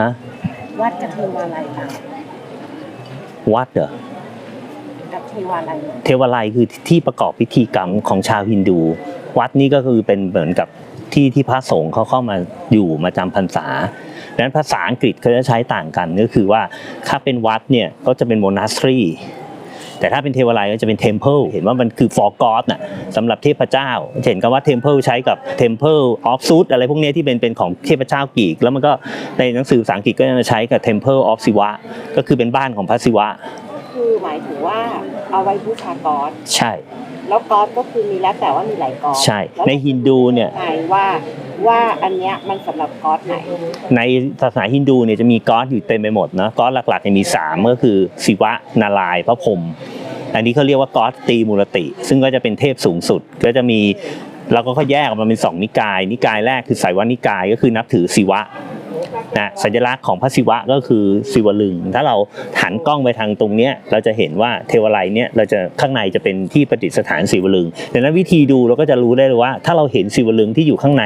ฮะวัดกับเทวาลัยวัดเหรอกับเทวาลัยเทวาลัยคือที่ประกอบพิธีกรรมของชาวฮินดู วัดนี่ก็คือเป็นเหมือนกับที่ที่พระสงฆ์เขาเข้ามาอยู่มาจำพรรษาดังนั้นภาษาอังกฤษเขาจะใช้ต่างกันก็คือว่าถ้าเป็นวัดเนี่ยก็จะเป็นโมนาสตรี แต่ถ้าเป็นเทวาลัยก็จะเป็น temple เห็นว่ามันคือ for god น่ะสำหรับเทพเจ้า เห็นกันว่า temple ใช้กับ temple of Sut อะไรพวกเนี้ยที่เป็นเป็นของเทพเจ้ากรีก แล้วมันก็ในหนังสือภาษาอังกฤษก็จะใช้กับ temple of Siva ก็คือเป็นบ้านของพระศิวะ คือหมายถึงว่าเอาไว้บูชากอสใช่ แล้วกอสก็คือมีแล้วแต่ว่ามีหลายกอสใช่แล้วในฮินดูเนี่ยไหนว่า ว่าอันเนี้ยมันสำหรับก๊อสไหน ในศาสนาฮินดูเนี่ยจะมีก๊อดอยู่เต็มไปหมดเนาะก๊อดหลักๆเนี่ยมีสามก็คือศิวะนารายพระพรหมอันนี้เขาเรียกว่าก๊อดตีมูลติ ซึ่งก็จะเป็นเทพสูงสุด ก็จะมีเราก็แยกออกมาเป็นสองนิกาย นิกายแรกคือสายวนิกายก็คือนับถือศิวะ นะสัญลักษณ์ของพระศิวะก็คือศิวลึง ถ้าเราหันกล้องไปทางตรงเนี้ยเราจะเห็นว่าเทวไลยเนี่ยเราจะข้างในจะเป็นที่ประดิษฐานศิวลึงดังนั้นวิธีดูเราก็จะรู้ได้เลยว่า ถ้าเราเห็นศิวลึงที่อยู่ข้างใน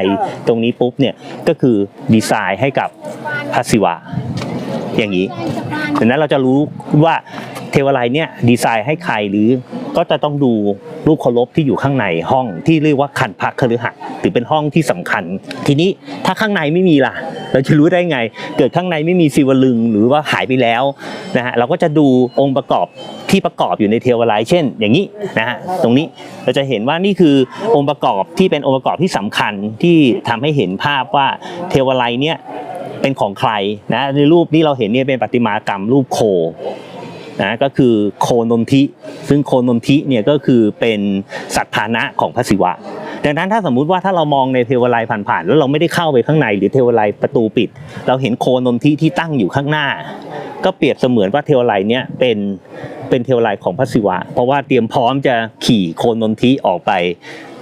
ตรงนี้ปุ๊บเนี่ยก็คือดีไซน์ให้กับพระศิวะอย่างนี้ดังนั้นเราจะรู้ว่าเทวไลยเนี่ยดีไซน์ให้ใครหรือ ก็จะต้องดูรูปเคารพที่อยู่ข้างในห้องที่เรียกว่าคันพักคฤหัสถ์หรือเป็นห้องที่สำคัญ ทีนี้ถ้าข้างในไม่มีล่ะ เราจะรู้ได้ไง เกิดข้างในไม่มีศิวลึงหรือว่าหายไปแล้วนะฮะเราก็จะดูองค์ประกอบที่ประกอบอยู่ในเทวไลยเช่น อย่างนี้นะฮะตรงนี้เราจะเห็นว่านี่คือองค์ประกอบที่เป็นองค์ประกอบที่สำคัญที่ทำให้เห็นภาพว่าเทวไลยเนี่ยเป็นของใครนะในรูปที่เราเห็นเนี่ยเป็นประติมากรรมรูปโค นะก็คือโคนนทิ ซึ่งโคนนทิเนี่ยก็คือเป็นสัตว์พานะของพระศิวะ ดังนั้นถ้าสมมุติว่าถ้าเรามองในเทวไลยผ่านๆแล้วเราไม่ได้เข้าไปข้างในหรือเทวไลยประตูปิด เราเห็นโคนนทิที่ตั้งอยู่ข้างหน้า ก็เปรียบเสมือนว่าเทวไลยเนี่ยเป็นเป็นเทวไลยของพระศิวะ เพราะว่าเตรียมพร้อมจะขี่โคนนทิออกไป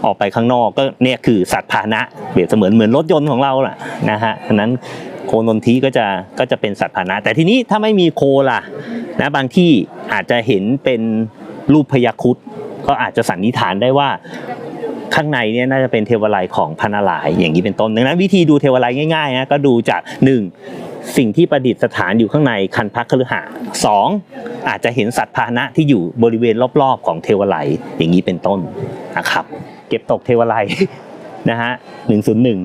ออกไปข้างนอกก็เนี่ยคือสัตว์พาหนะเปรียบเสมือนเหมือนรถยนต์ของเราแหละนะฮะดังนั้นโคนนทิก็จะก็จะเป็นสัตว์พาหนะ แต่ทีนี้ถ้าไม่มีโคล่ะ นะบางที่อาจจะเห็นเป็นรูปพยาคุดก็อาจจะสันนิษฐานได้ว่าข้างในเนี่ยน่าจะเป็นเทวไลของพนารายอย่างนี้เป็นต้นดังนั้นวิธีดูเทวไลง่ายๆนะก็ดูจากหนึ่งสิ่งที่ประดิษฐานอยู่ข้างในคันพักคฤหาสน์สองอาจจะเห็นสัตว์พาหนะที่อยู่บริเวณรอบๆ ของเทวไลอย่างนี้เป็นต้นนะครับ เก็บตกเทวไลนะฮะหนึ่งศูนย์หนึ่ง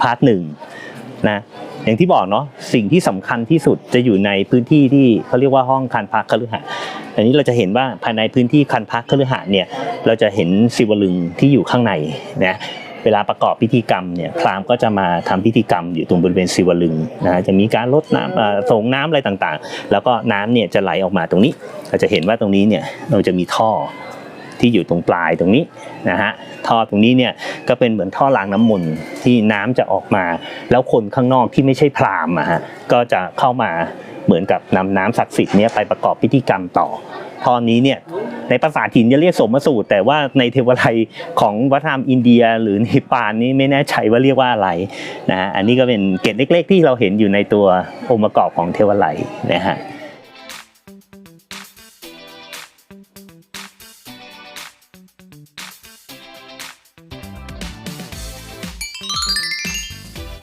พาร์ทหนึ่ง นะอย่างที่บอกเนาะสิ่งที่สำคัญที่สุดจะอยู่ในพื้นที่ที่เขาเรียกว่าห้องคันพักคฤหาสน์อันนี้เราจะเห็นว่าภายในพื้นที่คันพักคฤหาสน์เนี่ยเราจะเห็นศิวลึงที่อยู่ข้างในนะเวลาประกอบพิธีกรรมเนี่ยพราหมณ์ก็จะมาทำพิธีกรรมอยู่ตรงบริเวณศิวลึงนะจะมีการลดน้ำส่งน้ำอะไรต่างๆ แล้วก็น้ำเนี่ยจะไหลออกมาตรงนี้เราจะเห็นว่าตรงนี้เนี่ยเราจะมีท่อ ที่อยู่ตรงปลายตรงนี้นะฮะท่อตรงนี้เนี่ยก็เป็นเหมือนท่อรางน้ำมนต์ที่น้ำจะออกมา แล้วคนข้างนอกที่ไม่ใช่พราหมณ์อะฮะก็จะเข้ามาเหมือนกับนำน้ำศักดิ์สิทธิ์เนี้ยไปประกอบพิธีกรรมต่อท่อนี้เนี่ยในภาษาถิ่นจะเรียกสมสูตร แต่ว่าในเทวไลยของวัฒนธรรมอินเดีย หรือในปานนี้ไม่แน่ใจว่าเรียกว่าอะไรนะฮะอันนี้ก็เป็นเกร็ดเล็ก ๆ ที่เราเห็นอยู่ในตัวองค์ประกอบของเทวไลยนะฮะ